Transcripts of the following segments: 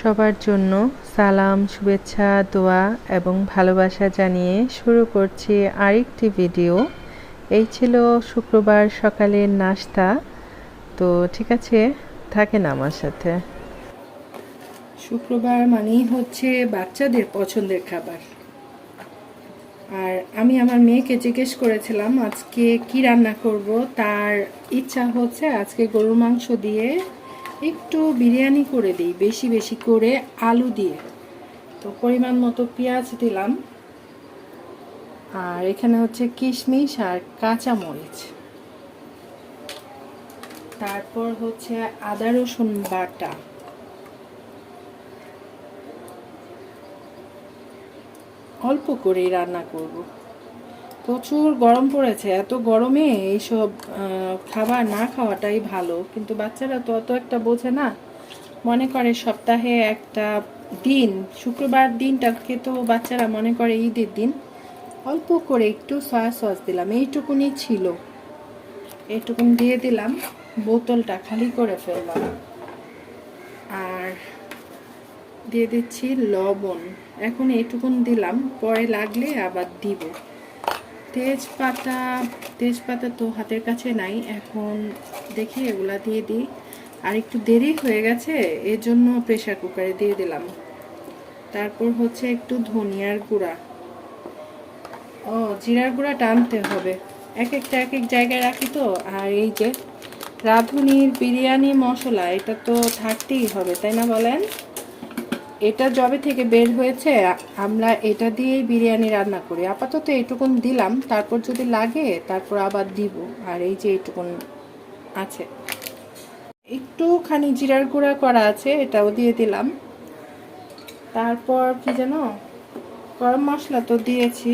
সবার জন্য সালাম, শুভেচ্ছা, দোয়া এবং ভালোবাসা জানিয়ে শুরু করছি আরেকটি ভিডিও। এই ছিল শুক্রবার সকালের নাস্তা। তো ঠিক আছে, থাকেন আমার সাথে। শুক্রবার মানেই হচ্ছে বাচ্চাদের পছন্দের খাবার। আর আমি আমার মেয়েকে জিজ্ঞেস করেছিলাম, আজকে কি রান্না করব? তার ইচ্ছা হচ্ছে আজকে গরুর মাংস দিয়ে একটু বিরিয়ানি করে দিই, বেশি বেশি করে আলু দিয়ে। তো পরিমাণ মতো পেঁয়াজ দিলাম। আর এখানে হচ্ছে কিশমিশ আর কাঁচা মরিচ তারপর হচ্ছে আদা রসুন বাটা। অল্প করেই রান্না করব। প্রচুর গরম পড়েছে, এত গরমে এইসব খাবার না খাওয়াটাই ভালো। কিন্তু বাচ্চারা তো অত একটা বোঝে না। মনে করে সপ্তাহে একটা দিন, শুক্রবার দিনটাকে তো বাচ্চারা মনে করে ঈদের দিন। অল্প করে একটু সয়া সস দিলাম, এইটুকুনি ছিল। এইটুকুন দিয়ে দিলাম, বোতলটা খালি করে ফেললাম। আর দিয়ে দিচ্ছি লবণ। এখন এইটুকুন দিলাম, পরে লাগলে আবার দিব। তেজপাতা তেজপাতা তো হাতের কাছে নাই, এখন দেখি এগুলা দিয়ে দিই। আর একটু দেরি হয়ে গেছে এর জন্য প্রেসার কুকারে দিয়ে দিলাম। তারপর হচ্ছে একটু ধনিয়ার গুঁড়া। ও, জিরার গুঁড়া টানতে হবে। এক একটা এক এক জায়গায় রাখি তো, আর এই যে রাঁধুনির বিরিয়ানি মশলা, এটা তো থাকতেই হবে, তাই না বলেন? এটা জবে থেকে বের হয়েছে, আমরা এটা দিয়েই বিরিয়ানি রান্না করি। আপাতত এইটুকুন দিলাম, তারপর যদি লাগে তারপর আবার দিব। আর এই যে এইটুকুন আছে। একটুখানি জিরার গুঁড়া করা আছে, এটাও দিয়ে দিলাম। তারপর কি যেন, গরম মশলা তো দিয়েছি।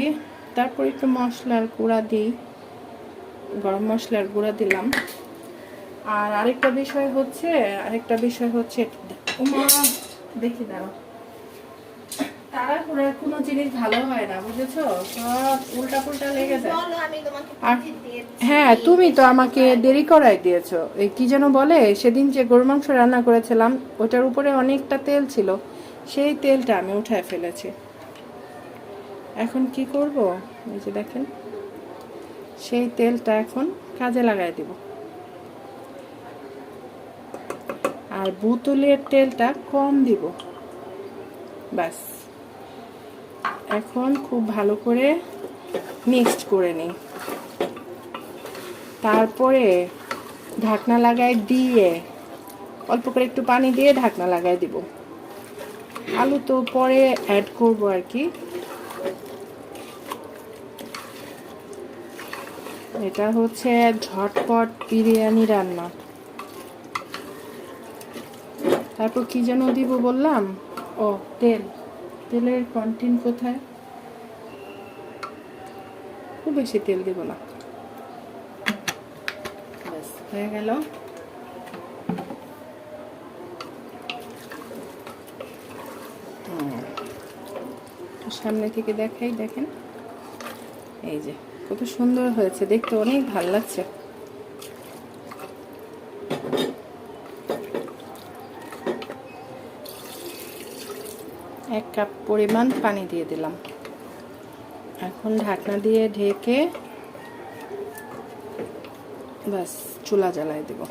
তারপর একটু মশলার গুঁড়া দিই। গরম মশলার গুঁড়া দিলাম। আর আরেকটা বিষয় হচ্ছে, আরেকটা বিষয় হচ্ছে, উমা দেখি দাও তারা কোনো জিনিস ভালো হয় না বুঝেছ? সব উল্টা পুল্টা লেগে যায়। হ্যাঁ তুমি তো আমাকে দেরি করাই দিয়েছ। এই কি যেন বলে সেদিন যে গরু মাংস রান্না করেছিলাম ওটার উপরে অনেকটা তেল ছিল। সেই তেলটা আমি উঠায় ফেলেছি। এখন কি করব? এই যে দেখেন সেই তেলটা এখন কাজে লাগাই দিব। আর বোতলের তেলটা কম দিব। ব্যাস। এখন খুব ভালো করে মিক্সড করে নিই। তারপরে ঢাকনা লাগাই দিয়ে অল্প করে একটু পানি দিয়ে ঢাকনা লাগাই দিব। আলু তো পরে অ্যাড করব আর কি। এটা হচ্ছে ঝটপট বিরিয়ানি রান্না। তারপর কি যেন দিব বললাম? ও, তেল। তেলের কন্টেন্ট কোথায়? খুব বেশি তেল দিব না। হয়ে গেল। সামনে থেকে দেখাই, দেখেন। এই যে, কত সুন্দর হয়েছে। দেখতে অনেক ভালো লাগছে। এক কাপ পরিমাণ পানি দিয়ে দিলাম। এখন ঢাকনা দিয়ে ঢেকে ব্যাস, চুলা জ্বালাই দেব।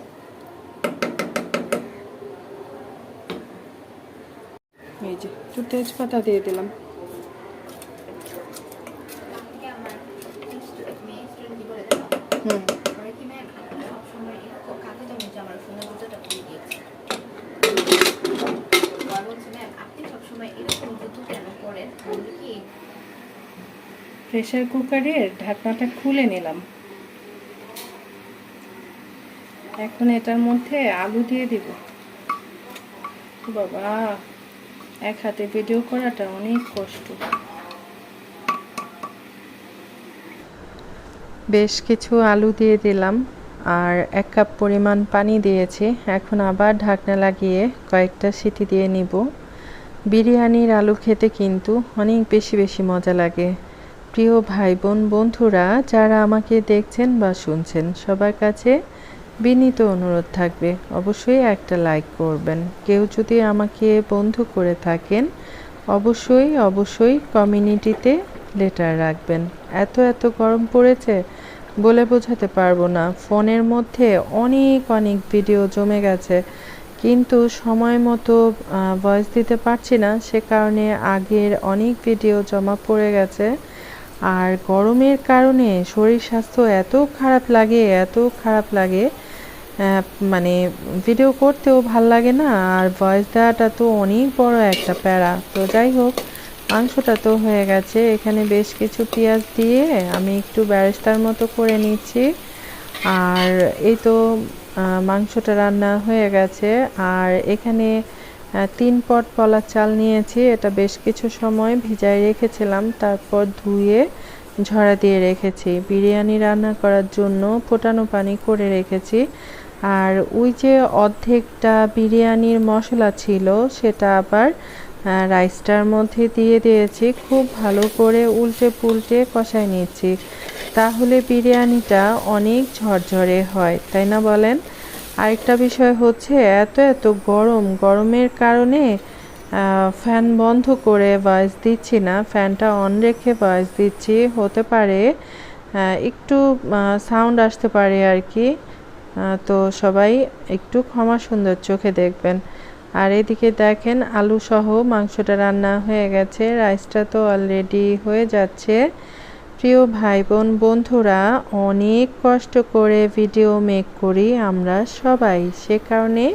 এই যে, একটু তেজপাতা দিয়ে দিলাম। আমাকে আমার student, মেয়ে student কি বলে জানো? হুম বলে কি, "ম্যাম, আপনি সবসময় এরকম কাকে জানেন যে আমার ফোনের জুতোটা খুলে গিয়েছে?" বর বলছে, "ম্যাম, আপনি সবসময় এরকম জুতো কেন পরেন?" আমি বলি কি, প্রেসার কুকারের ঢাকনাটা খুলে নিলাম। এখন এটার মধ্যে আলু দিয়ে দিব। বাবা, এক হাতে ভিডিও করাটা অনেক কষ্ট। বেশ কিছু আলু দিয়ে দিলাম আর এক কাপ পরিমাণ পানি দিয়েছি। এখন আবার ঢাকনা লাগিয়ে কয়েকটা সিটি দিয়ে নিব। বিরিয়ানির আলু খেতে কিন্তু অনেক বেশি বেশি মজা লাগে। প্রিয় ভাই বোন বন্ধুরা, যারা আমাকে দেখছেন বা শুনছেন, সবার কাছে বিনীত অনুরোধ থাকবে, অবশ্যই একটা লাইক করবেন। কেউ যদি আমাকে বন্ধু করে থাকেন, অবশ্যই অবশ্যই কমিউনিটিতে লেটার রাখবেন। এত এত গরম পড়েছে, বলে বোঝাতে পারব না। ফোনের মধ্যে অনেক অনেক ভিডিও জমে গেছে, কিন্তু সময় মতো ভয়েস দিতে পারছি না। সে কারণে আগের অনেক ভিডিও জমা পড়ে গেছে। আর গরমের কারণে শরীর স্বাস্থ্য এত খারাপ লাগে, এত খারাপ লাগে মানে ভিডিও করতেও ভালো লাগে না, আর ভয়েস দেওয়াটা তো অনেক বড় একটা প্যারা। তো যাই হোক, মাংসটা তো হয়ে গেছে, এখানে বেশ কিছু পেঁয়াজ দিয়ে আমি একটু ব্যারেস্তার মতো করে নিচ্ছি। আর এই তো মাংসটা রান্না হয়ে গেছে, আর এখানে তিন পট পলার চাল নিয়েছি, এটা বেশ কিছু সময় ভিজায় রেখেছিলাম, তারপর ধুয়ে ঝরা দিয়ে রেখেছি। বিরিয়ানি রান্না করার জন্য ফোটানো পানি করে রেখেছি। আর ওই যে অর্ধেকটা বিরিয়ানির মশলা ছিল, সেটা আবার রাইসটার মধ্যে দিয়ে দিয়েছি, খুব ভালো করে উল্টে পুল্টে কষায় নিচ্ছি। তাহলে বিরিয়ানিটা অনেক ঝরঝরে হয়, তাই না বলেন? আরেকটা বিষয় হচ্ছে, এত এত গরম, গরমের কারণে ফ্যান বন্ধ করে ভয়েস দিচ্ছি না, ফ্যানটা অন রেখে ভয়েস দিচ্ছি, হতে পারে একটু সাউন্ড আসতে পারে আর কি তো সবাই একটু ক্ষমা সুন্দর চোখে দেখবেন। আর এদিকে দেখেন আলু সহ মাংসটা রান্না হয়ে গেছে রাইসটা তো অলরেডি হয়ে যাচ্ছে। প্রিয় ভাই বোন বন্ধুরা, অনেক কষ্ট করে ভিডিও মেক করি আমরা সবাই। সে কারণে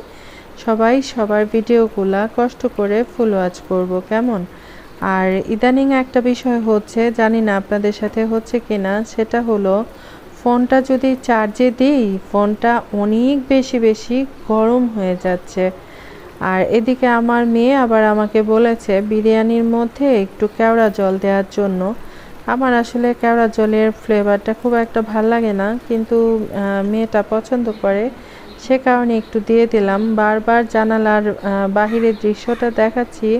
সবাই সবার ভিডিওগুলা কষ্ট করে ফুল ওয়াচ করব, কেমন? আর ইদানিং একটা বিষয় হচ্ছে, জানি না আপনাদের সাথে হচ্ছে কিনা, সেটা হলো ফোনটা যদি চার্জে দিই, ফোনটা অনেক বেশি বেশি গরম হয়ে যাচ্ছে। আর এদিকে আমার মেয়ে আবার আমাকে বলেছে, বিরিয়ানির মধ্যে একটু কেওড়া জল দেওয়ার জন্য। আমার আসলে কেওড়া জলের ফ্লেভারটা খুব একটা ভালো লাগে না, কিন্তু মেয়েটা পছন্দ করে। সে কারণে একটু দিয়ে দিলাম। বারবার জানালার বাহিরের দৃশ্যটা দেখাচ্ছি।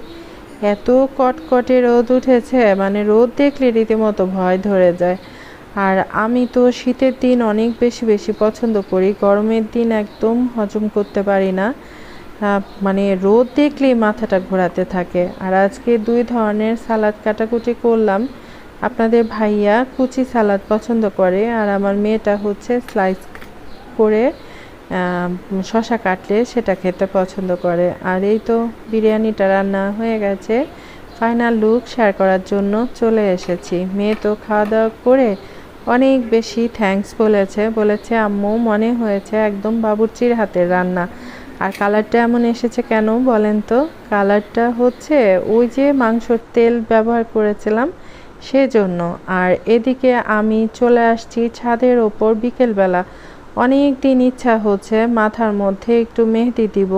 এত কটকটে রোদ উঠেছে মানে রোদ দেখলে রীতিমতো ভয় ধরে যায়। আর আমি তো শীতের দিন অনেক বেশি বেশি পছন্দ করি। গরমের দিন একদম হজম করতে পারি না। মানে রোদ দেখলেই মাথাটা ঘোরাতে থাকে। আর আজকে দুই ধরনের সালাদ কাটাকুটি করলাম। আপনাদের ভাইয়া কুচি সালাদ পছন্দ করে, আর আমার মেয়েটা হচ্ছে স্লাইস করে শশা কাটলে সেটা খেতে পছন্দ করে। আর এই তো বিরিয়ানিটা রান্না হয়ে গেছে। ফাইনাল লুক শেয়ার করার জন্য চলে এসেছি। মেয়ে তো খাওয়া দাওয়া করে অনেক বেশি থ্যাঙ্কস বলেছে। বলেছে, আম্মু, মনে হয়েছে একদম বাবুর্চির হাতের রান্না। আর কালারটা এমন এসেছে কেন বলেন তো? কালারটা হচ্ছে ওই যে মাংসর তেল ব্যবহার করেছিলাম সেজন্য আর এদিকে আমি চলে আসছি ছাদের ওপর বিকেলবেলা। অনেক দিন ইচ্ছা হচ্ছে মাথার মধ্যে একটু মেহেদি দিব,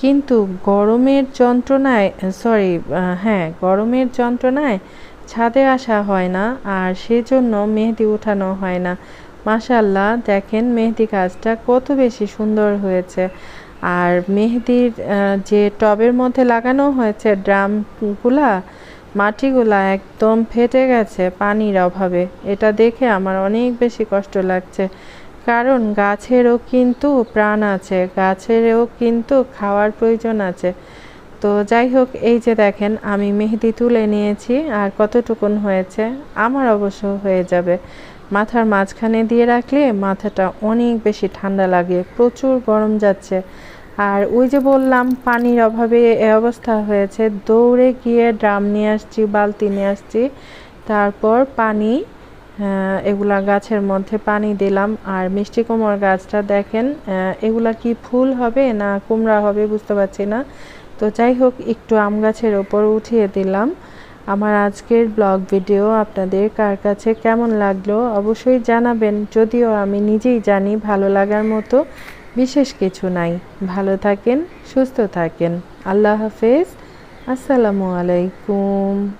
কিন্তু গরমের যন্ত্রণায়, সরি হ্যাঁ গরমের যন্ত্রণায় ছাদে আসা হয় না আর সেজন্য মেহেদি উঠানো হয় না। মাশাল্লাহ দেখেন মেহেদি কাজটা কত বেশি সুন্দর হয়েছে। আর মেহেদির যে টবের মধ্যে লাগানো হয়েছে ড্রামগুলা মাটিগুলা একদম ফেটে গেছে পানির অভাবে। এটা দেখে আমার অনেক বেশি কষ্ট লাগছে। কারণ গাছেরও কিন্তু প্রাণ আছে, গাছেরও কিন্তু খাওয়ার প্রয়োজন আছে। তো যাই হোক, এই যে দেখেন, আমি মেহেদি তুলে নিয়েছি আর কতটুকুন হয়েছে, আমার অবশ্য হয়ে যাবে। মাথার মাঝখানে দিয়ে রাখলে মাথাটা অনেক বেশি ঠান্ডা লাগে, প্রচুর গরম যাচ্ছে। আর ওই যে বললাম, পানির অভাবে এ অবস্থা হয়েছে। দৌড়ে গিয়ে ড্রাম নিয়ে আসছি, বালতি নিয়ে আসছি। তারপর পানি এগুলা গাছের মধ্যে পানি দিলাম। আর মিষ্টি কুমড় গাছটা দেখেন এগুলা কি ফুল হবে না কুমড়া হবে বুঝতে পারছি না। তো যাই হোক, একটু আম গাছের ওপর উঠিয়ে দিলাম। আমার আজকের ব্লগ ভিডিও আপনাদের কার কাছে কেমন লাগল অবশ্যই জানাবেন। যদিও আমি নিজেই জানি ভালো লাগার মতো বিশেষ কিছু নাই। ভালো থাকেন সুস্থ থাকেন। আল্লাহ হাফেজ। আসসালামু আলাইকুম।